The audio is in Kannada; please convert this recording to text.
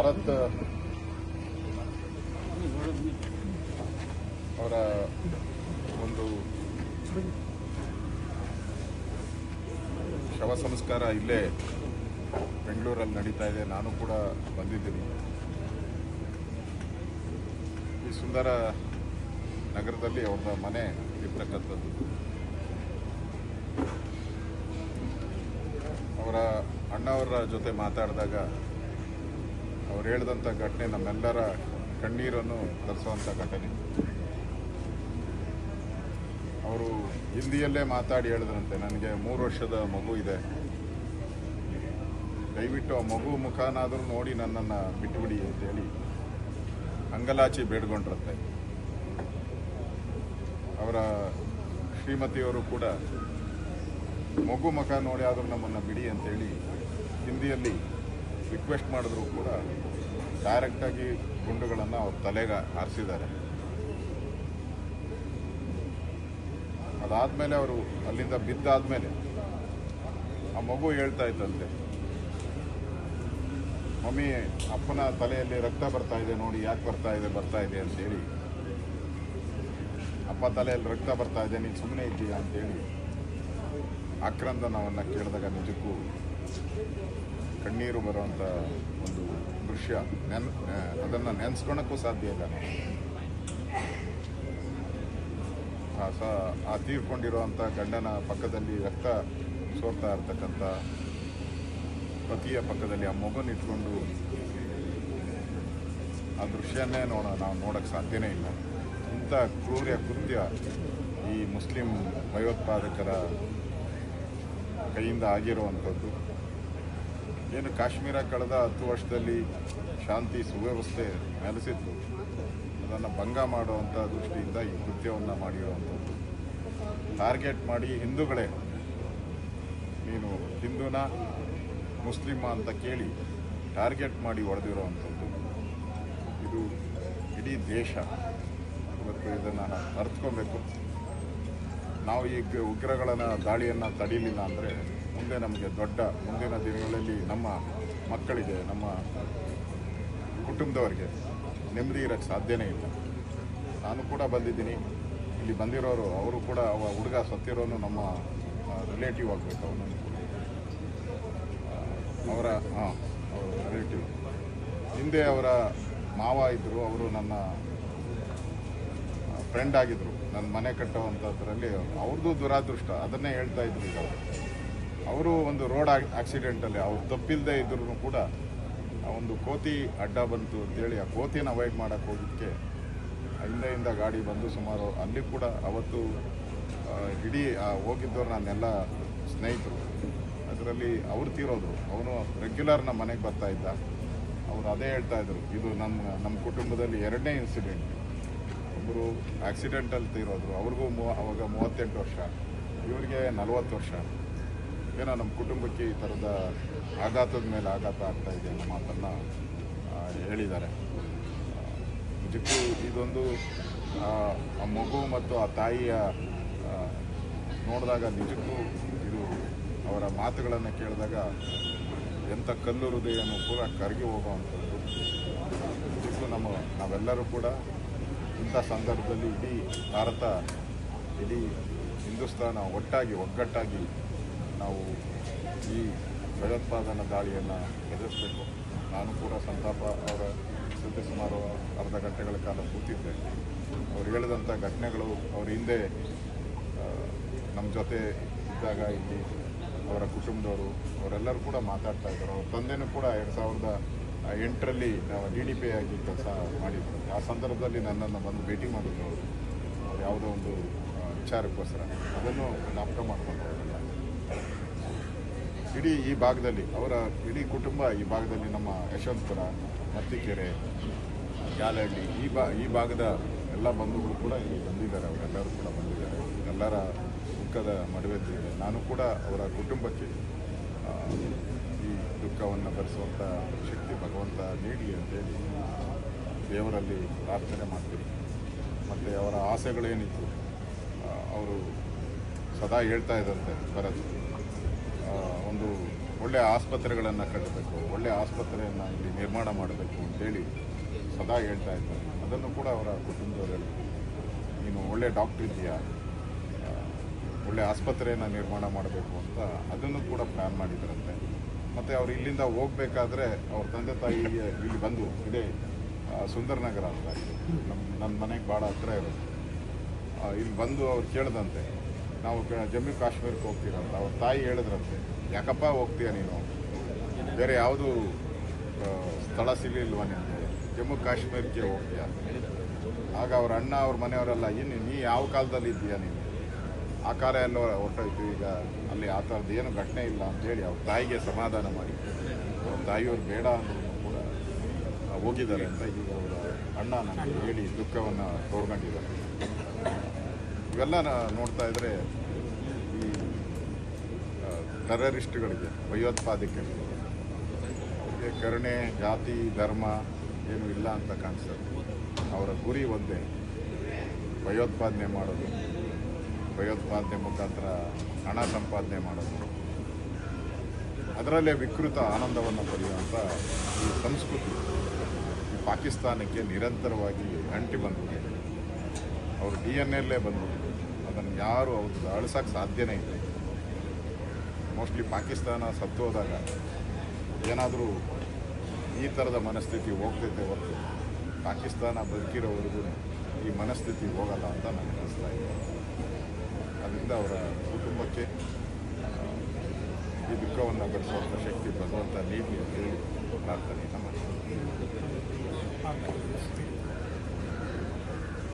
ಭರತ್, ಅವರ ಒಂದು ಶವ ಸಂಸ್ಕಾರ ಇಲ್ಲೇ ಬೆಂಗಳೂರಲ್ಲಿ ನಡೀತಾ ಇದೆ. ನಾನು ಕೂಡ ಬಂದಿದ್ದೀನಿ. ಈ ಸುಂದರ ನಗರದಲ್ಲಿ ಅವ್ರದ ಮನೆ ಇರ್ತಕ್ಕಂಥದ್ದು. ಅವರ ಅಣ್ಣವರ ಜೊತೆ ಮಾತಾಡಿದಾಗ ಅವ್ರು ಹೇಳಿದಂಥ ಘಟನೆ ನಮ್ಮೆಲ್ಲರ ಕಣ್ಣೀರನ್ನು ತರಿಸುವಂಥ ಘಟನೆ. ಅವರು ಹಿಂದಿಯಲ್ಲೇ ಮಾತಾಡಿ ಹೇಳಿದ್ರಂತೆ, ನನಗೆ ಮೂರು ವರ್ಷದ ಮಗು ಇದೆ. ದಯವಿಟ್ಟು ಆ ಮಗು ಮುಖನಾದರೂ ನೋಡಿ ನನ್ನನ್ನು ಬಿಟ್ಟುಬಿಡಿ ಅಂತೇಳಿ ಅಂಗಲಾಚಿ ಬೇಡ್ಕೊಂಡ್ರಂತೆ. ಅವರ ಶ್ರೀಮತಿಯವರು ಕೂಡ, ಮಗು ಮುಖ ನೋಡಿ ಆದರೂ ನಮ್ಮನ್ನು ಬಿಡಿ ಅಂತೇಳಿ ಹಿಂದಿಯಲ್ಲಿ ರಿಕ್ವೆಸ್ಟ್ ಮಾಡಿದ್ರು ಕೂಡ ಡೈರೆಕ್ಟಾಗಿ ಗುಂಡುಗಳನ್ನು ಅವ್ರ ತಲೆಗೆ ಹಾರಿಸಿದ್ದಾರೆ. ಅದಾದಮೇಲೆ ಅವರು ಅಲ್ಲಿಂದ ಬಿದ್ದಾದ್ಮೇಲೆ ಆ ಮಗು ಹೇಳ್ತಾ ಇತ್ತಂತೆ ಮಮ್ಮಿ, ಅಪ್ಪನ ತಲೆಯಲ್ಲಿ ರಕ್ತ ಬರ್ತಾ ಇದೆ ನೋಡಿ, ಯಾಕೆ ಬರ್ತಾ ಇದೆ ಬರ್ತಾ ಇದೆ ಅಂತೇಳಿ. ಅಪ್ಪ ತಲೆಯಲ್ಲಿ ರಕ್ತ ಬರ್ತಾ ಇದೆ, ನೀನು ಸುಮ್ಮನೆ ಇದ್ದೀಯಾ? ಅಂತೇಳಿ ಆಕ್ರಂದನವನ್ನು ಕೇಳಿದಾಗ ನಿಜಕ್ಕೂ ಕಣ್ಣೀರು ಬರುವಂಥ ಒಂದು ದೃಶ್ಯ. ನೆನ್ ಅದನ್ನು ನೆನೆಸ್ಕೊಳಕ್ಕೂ ಸಾಧ್ಯ ಇಲ್ಲ. ಸ ಆ ತೀರ್ಕೊಂಡಿರುವಂಥ ಗಂಡನ ಪಕ್ಕದಲ್ಲಿ ರಕ್ತ ಸೋರ್ತಾ ಇರ್ತಕ್ಕಂಥ ಪತಿಯ ಪಕ್ಕದಲ್ಲಿ ಆ ಮಗುನ ಇಟ್ಕೊಂಡು ಆ ದೃಶ್ಯನೇ ನೋಡ, ನಾವು ನೋಡೋಕ್ಕೆ ಸಾಧ್ಯನೇ ಇಲ್ಲ. ಇಂಥ ಕ್ರೂರ್ಯ ಕೃತ್ಯ ಈ ಮುಸ್ಲಿಂ ಭಯೋತ್ಪಾದಕರ ಕೈಯಿಂದ ಆಗಿರುವಂಥದ್ದು. ಏನು ಕಾಶ್ಮೀರ ಕಳೆದ ಹತ್ತು ವರ್ಷದಲ್ಲಿ ಶಾಂತಿ ಸುವ್ಯವಸ್ಥೆ ನೆಲೆಸಿತ್ತು. ಅದನ್ನು ಭಂಗ ಮಾಡುವಂಥ ದೃಷ್ಟಿಯಿಂದ ಈ ಕೃತ್ಯವನ್ನು ಮಾಡಿರುವಂಥದ್ದು. ಟಾರ್ಗೆಟ್ ಮಾಡಿ ಹಿಂದೂಗಳೇ, ನೀನು ಹಿಂದೂನ, ಮುಸ್ಲಿಮ ಅಂತ ಕೇಳಿ ಟಾರ್ಗೆಟ್ ಮಾಡಿ ಹೊಡೆದಿರುವಂಥದ್ದು ಇದು ಇಡೀ ದೇಶ ಇವತ್ತು ಇದನ್ನು ಅರ್ಥಕೊಬೇಕು ನಾವು ಈ ಉಗ್ರಗಳನ್ನು ದಾಳಿಯನ್ನು ತಡೀಲಿಲ್ಲ ಅಂದರೆ ಮುಂದೆ ನಮಗೆ ದೊಡ್ಡ, ಮುಂದಿನ ದಿನಗಳಲ್ಲಿ ನಮ್ಮ ಮಕ್ಕಳಿಗೆ, ನಮ್ಮ ಕುಟುಂಬದವರಿಗೆ ನೆಮ್ಮದಿ ಇರೋಕ್ಕೆ ಸಾಧ್ಯನೇ ಇಲ್ಲ. ನಾನು ಕೂಡ ಬಂದಿದ್ದೀನಿ. ಇಲ್ಲಿ ಬಂದಿರೋರು, ಅವರು ಕೂಡ ಅವ ಹುಡುಗ ಸತ್ತಿರೋನು ನಮ್ಮ ರಿಲೇಟಿವ್ ಆಗಬೇಕು ಅವನು ಅವರ, ಹಾಂ, ಅವರ ರಿಲೇಟಿವ್ ಹಿಂದೆ ಅವರ ಮಾವ ಇದ್ದರು ಅವರು ನನ್ನ ಫ್ರೆಂಡ್ ಆಗಿದ್ರು. ನನ್ನ ಮನೆ ಕಟ್ಟುವಂಥದ್ರಲ್ಲಿ ಅವ್ರದ್ದು ದುರಾದೃಷ್ಟ. ಅದನ್ನೇ ಹೇಳ್ತಾ ಇದ್ರು ಈಗ ಅವರು ಒಂದು ರೋಡ್ ಆಕ್ಸಿಡೆಂಟಲ್ಲಿ ಅವ್ರು ತಪ್ಪಿಲ್ಲದೆ ಇದ್ರೂ ಕೂಡ ಒಂದು ಕೋತಿ ಅಡ್ಡ ಬಂತು ಅಂತೇಳಿ ಆ ಕೋತಿನ ಅವಾಯ್ಡ್ ಮಾಡೋಕ್ಕೆ ಹೋಗಿದ್ದಕ್ಕೆ ಹಿಂದೆಯಿಂದ ಗಾಡಿ ಬಂದು ಸುಮಾರು ಅಲ್ಲಿ ಕೂಡ ಅವತ್ತು ಇಡೀ ಹೋಗಿದ್ದವ್ರು ನನ್ನೆಲ್ಲ ಸ್ನೇಹಿತರು. ಅದರಲ್ಲಿ ಅವ್ರು ತೀರೋದು ಅವನು ರೆಗ್ಯುಲರ್ ನಮ್ಮ ಮನೆಗೆ ಬರ್ತಾ ಇದ್ದ. ಅವರು ಅದೇ ಹೇಳ್ತಾ ಇದ್ರು. ಇದು ನಮ್ಮ ನಮ್ಮ ಕುಟುಂಬದಲ್ಲಿ ಎರಡನೇ ಇನ್ಸಿಡೆಂಟ್ ಒಬ್ಬರು ಆಕ್ಸಿಡೆಂಟಲ್ಲಿ ತೀರೋದ್ರು. ಅವ್ರಿಗೂ ಮೂ, ಅವಾಗ ಮೂವತ್ತೆಂಟು ವರ್ಷ. ಇವರಿಗೆ ನಲವತ್ತು ವರ್ಷ. ಏನೋ ನಮ್ಮ ಕುಟುಂಬಕ್ಕೆ ಈ ಥರದ ಆಘಾತದ ಮೇಲೆ ಆಘಾತ ಆಗ್ತಾ ಇದೆ ಅನ್ನೋ ಮಾತನ್ನು ಹೇಳಿದ್ದಾರೆ. ನಿಜಕ್ಕೂ ಇದೊಂದು, ಆ ಮಗು ಮತ್ತು ಆ ತಾಯಿಯ ನೋಡಿದಾಗ ನಿಜಕ್ಕೂ ಇದು ಅವರ ಮಾತುಗಳನ್ನು ಕೇಳಿದಾಗ ಎಂಥ ಕಲ್ಲು ಹೃದಯನೂ ಕೂಡ ಕರಗಿ ಹೋಗುವಂಥದ್ದು. ನಿಜಕ್ಕೂ ನಮ್ಮ, ನಾವೆಲ್ಲರೂ ಕೂಡ ಇಂಥ ಸಂದರ್ಭದಲ್ಲಿ ಇಡೀ ಭಾರತ, ಇಡೀ ಹಿಂದೂಸ್ತಾನ ಒಟ್ಟಾಗಿ, ಒಗ್ಗಟ್ಟಾಗಿ ನಾವು ಈ ಭಯೋತ್ಪಾದನಾ ದಾಳಿಯನ್ನು ಎದುರಿಸಬೇಕು. ನಾನು ಕೂಡ ಸಂತಾಪ ಅವರ ಜೊತೆ ಸುಮಾರು ಅರ್ಧ ಗಂಟೆಗಳ ಕಾಲ ಕೂತಿದ್ದೆ. ಅವ್ರು ಹೇಳಿದಂಥ ಘಟನೆಗಳು ಅವ್ರ ಹಿಂದೆ ನಮ್ಮ ಜೊತೆ ಇದ್ದಾಗ ಇಲ್ಲಿ ಅವರ ಕುಟುಂಬದವರು, ಅವರೆಲ್ಲರೂ ಕೂಡ ಮಾತಾಡ್ತಾ ಇದ್ದರು. ಅವ್ರ ತಂದೆನೂ ಕೂಡ ಎರಡು ಸಾವಿರದ ಎಂಟರಲ್ಲಿ ನಾವು ಡಿ ಡಿ ಪಿ ಆಗಿ ಕೆಲಸ ಮಾಡಿದ್ದರು ಆ ಸಂದರ್ಭದಲ್ಲಿ ನನ್ನನ್ನು ಬಂದು ಭೇಟಿ ಮಾಡಿದ್ರು. ಅವರು ಯಾವುದೋ ಒಂದು ವಿಚಾರಕ್ಕೋಸ್ಕರ. ಅದನ್ನು ಜ್ಞಾಪಕ ಮಾಡ್ಕೊಂಡು ಇಡೀ ಈ ಭಾಗದಲ್ಲಿ, ಅವರ ಇಡೀ ಕುಟುಂಬ ಈ ಭಾಗದಲ್ಲಿ ನಮ್ಮ ಯಶವಂತಪುರ, ಮತ್ತಿಕೆರೆ, ಯಾಲಹಳ್ಳಿ, ಈ ಬಾ ಈ ಭಾಗದ ಎಲ್ಲ ಬಂಧುಗಳು ಕೂಡ ಇಲ್ಲಿ ಬಂದಿದ್ದಾರೆ, ಅವರೆಲ್ಲರೂ ಕೂಡ ಬಂದಿದ್ದಾರೆ. ಎಲ್ಲರ ದುಃಖದ ಮಡುವೆದ್ದಿದೆ ನಾನು ಕೂಡ ಅವರ ಕುಟುಂಬಕ್ಕೆ ಈ ದುಃಖವನ್ನು ಭರಿಸುವಂಥ ಶಕ್ತಿ ಭಗವಂತ ನೀಡಿ ಅಂತೇಳಿ ದೇವರಲ್ಲಿ ಪ್ರಾರ್ಥನೆ ಮಾಡ್ತೀನಿ. ಮತ್ತು ಅವರ ಆಸೆಗಳೇನಿತ್ತು ಅವರು ಸದಾ ಹೇಳ್ತಾ ಇದ್ದಂತೆ ಭರತ್ ಒಂದು ಒಳ್ಳೆಯ ಆಸ್ಪತ್ರೆಗಳನ್ನು ಕಟ್ಟಬೇಕು ಒಳ್ಳೆಯ ಆಸ್ಪತ್ರೆಯನ್ನು ಇಲ್ಲಿ ನಿರ್ಮಾಣ ಮಾಡಬೇಕು ಅಂತೇಳಿ ಸದಾ ಹೇಳ್ತಾ ಇದ್ದಾರೆ. ಅದನ್ನು ಕೂಡ ಅವರ ಕುಟುಂಬದವರು. ನೀನು ಒಳ್ಳೆ ಡಾಕ್ಟರ್ ಇದೆಯಾ ಒಳ್ಳೆ ಆಸ್ಪತ್ರೆಯನ್ನು ನಿರ್ಮಾಣ ಮಾಡಬೇಕು ಅಂತ ಅದನ್ನು ಕೂಡ ಪ್ಲ್ಯಾನ್ ಮಾಡಿದ್ರಂತೆ ಮತ್ತು ಅವ್ರು ಇಲ್ಲಿಂದ ಹೋಗಬೇಕಾದ್ರೆ ಅವ್ರ ತಂದೆ ತಾಯಿಗೆ ಇಲ್ಲಿ ಬಂದು, ಇದೇ ಸುಂದರನಗರ ಅಂತ ನಮ್ಮ ನನ್ನ ಮನೆಗೆ ಭಾಳ ಹತ್ರ ಇರೋದು. ಇಲ್ಲಿ ಬಂದು ಅವ್ರು ಕೇಳ್ದಂತೆ, ನಾವು ಜಮ್ಮು ಕಾಶ್ಮೀರಕ್ಕೆ ಹೋಗ್ತೀರಂತ ಅವ್ರ ತಾಯಿ ಹೇಳಿದ್ರಂತೆ ಯಾಕಪ್ಪ ಹೋಗ್ತೀಯ ನೀನು? ಬೇರೆ ಯಾವುದು ಸ್ಥಳ ಸಿಗಲಿಲ್ವ ನಿಮಗೆ ಜಮ್ಮು ಕಾಶ್ಮೀರಕ್ಕೆ ಹೋಗ್ತೀಯ? ಆಗ ಅವ್ರ ಅಣ್ಣ ಅವ್ರ ಮನೆಯವರೆಲ್ಲ ಏನು ನೀ ಯಾವ ಕಾಲದಲ್ಲಿ ಇದ್ದೀಯ ನೀನು? ಆ ಕಾಲ ಎಲ್ಲ ಹೊರಟೋಯ್ತು. ಈಗ ಅಲ್ಲಿ ಆ ಥರದ್ದು ಏನು ಘಟನೆ ಇಲ್ಲ ಅಂತೇಳಿ ಅವ್ರ ತಾಯಿಗೆ ಸಮಾಧಾನ ಮಾಡಿ. ಅವ್ರ ತಾಯಿಯವ್ರು ಬೇಡ ಅಂದ್ರೂ ಕೂಡ ಹೋಗಿದ್ದಾರೆ ಅಂತ ಈಗ ಅವರ ಅಣ್ಣ ನನಗೆ ಹೇಳಿ ದುಃಖವನ್ನು ತೋರ್ಕೊಂಡಿದ್ದಾರೆ. ಇವೆಲ್ಲ ನೋಡ್ತಾ ಇದ್ರೆ ಟೆರರಿಸ್ಟ್ಗಳಿಗೆ, ಭಯೋತ್ಪಾದಕರಿಗೆ. ಕರುಣೆ, ಜಾತಿ, ಧರ್ಮ ಏನು ಇಲ್ಲ ಅಂತ ಕಾಣಿಸ್ತದೆ ಅವರ ಗುರಿ ಒಂದೇ, ಭಯೋತ್ಪಾದನೆ ಮಾಡೋದು. ಭಯೋತ್ಪಾದನೆ ಮುಖಾಂತರ ಹಣ ಸಂಪಾದನೆ ಮಾಡೋದು. ಅದರಲ್ಲೇ ವಿಕೃತ ಆನಂದವನ್ನು ಪಡೆಯುವಂಥ ಈ ಸಂಸ್ಕೃತಿ ಈ ಪಾಕಿಸ್ತಾನಕ್ಕೆ ನಿರಂತರವಾಗಿ ಅಂಟಿ ಬಂದಿದೆ. ಅವರು ಡಿ ಎನ್ ಎಲ್ಲೇ ಬಂದ್ಬಿಟ್ಟಿದೆ ಅದನ್ನು ಯಾರು ಅವ್ರದ್ದು ಅಳಿಸೋಕ್ಕೆ ಸಾಧ್ಯನೇ ಇಲ್ಲ. ಮೋಸ್ಟ್ಲಿ ಪಾಕಿಸ್ತಾನ ಸತ್ತೋದಾಗ ಏನಾದರೂ ಈ ಥರದ ಮನಸ್ಥಿತಿ ಹೋಗ್ತೈತೆ ಹೊರತು. ಪಾಕಿಸ್ತಾನ ಬದುಕಿರೋವರೆಗೂ ಈ ಮನಸ್ಥಿತಿ ಹೋಗಲ್ಲ ಅಂತ ನನಗೆ ಅನಿಸ್ತಾ ಇದೆ. ಅದರಿಂದ ಅವರ ಕುಟುಂಬಕ್ಕೆ ಈ ದುಃಖವನ್ನು ಬರೆಸುವಂಥ ಶಕ್ತಿ ಭಗವಂತ ನೀಡಲಿ ಅಂತೇಳಿ ಪ್ರಾರ್ಥನೆಯನ್ನು ಮಾಡ್ತೀನಿ.